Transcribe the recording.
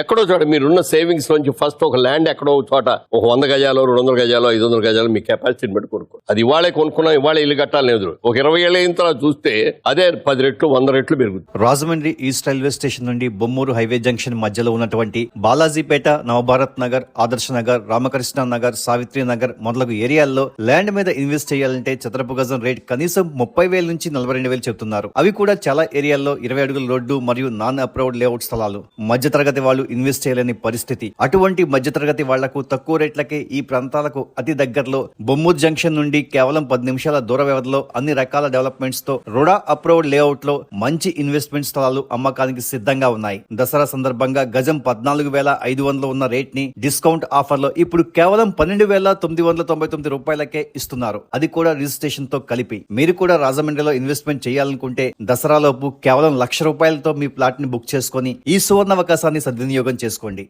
ఎక్కడో చోట మీరున్న సేవింగ్స్ నుంచి ఫస్ట్ ఒక ల్యాండ్ ఎక్కడో చోట ఒక వంద గజాలు రెండు వందల గజాలు ఐదు వందల గజాలు మీ కెపాసిటీని బట్టి కొనుక్కో అది ఇవాళే కొనుక్కున్నా ఇవాళ ఇల్లు కట్టాలని ఎదురు ఒక ఇరవై ఏళ్ళ అయిన తర్వాత చూస్తే అదే పది రెట్లు వంద రెట్లు పెరుగుతుంది. రాజమండ్రి ఈస్ట్ రైల్వే స్టేషన్ నుండి బొమ్మూరు హైవే జంక్షన్ మధ్యలో ఉన్నటువంటి బాలాజీపేట నవభారత్ నగర్ ఆదర్శ నగర్ రామకృష్ణ నగర్ సావిత్రి నగర్ మొదలగు ఏరియాల్లో ల్యాండ్ మీద ఇన్వెస్ట్ చేయాలంటే చదరపు గజం రేట్ కనీసం ముప్పై వేల నుంచి నలభై రెండు వేలు చెప్తున్నారు. అవి కూడా చాలా ఏరియాల్లో ఇరవై అడుగుల రోడ్డు మరియు నాన్ అప్రూవ్డ్ లేఅవుట్ స్థలాలు. మధ్య తరగతి వాళ్ళు ఇన్వెస్ట్ చేయలేని పరిస్థితి. అటువంటి మధ్యతరగతి వాళ్ళకు తక్కువ రేట్లకే ఈ ప్రాంతాలకు అతి దగ్గరలో బొమ్మూర్ జంక్షన్ నుండి కేవలం పది నిమిషాల దూర వ్యవధిలో అన్ని రకాల డెవలప్మెంట్స్తో రుడా అప్రూవ్డ్ లేఅవుట్లో మంచి ఇన్వెస్ట్మెంట్ స్థలాలు అమ్మకానికి సిద్ధంగా ఉన్నాయి. దసరా సందర్భంగా గజం పద్నాలుగు వేల ఐదు వందలు ఉన్న రేట్ని డిస్కౌంట్ ఆఫర్లో ఇప్పుడు కేవలం పన్నెండు వేల తొమ్మిది వందల తొంభై తొమ్మిది రూపాయలకే ఇస్తున్నారు. అది కూడా రిజిస్ట్రేషన్తో కలిపి. మీరు కూడా రాజమండ్రిలో ఇన్వెస్ట్మెంట్ చేయాలనుకుంటే దసరాలోపు కేవలం లక్ష రూపాయలతో మీ ప్లాట్ని బుక్ చేసుకొని ఈ సువర్ణ అవకాశాన్ని సద్వినియోగం చేసుకోండి.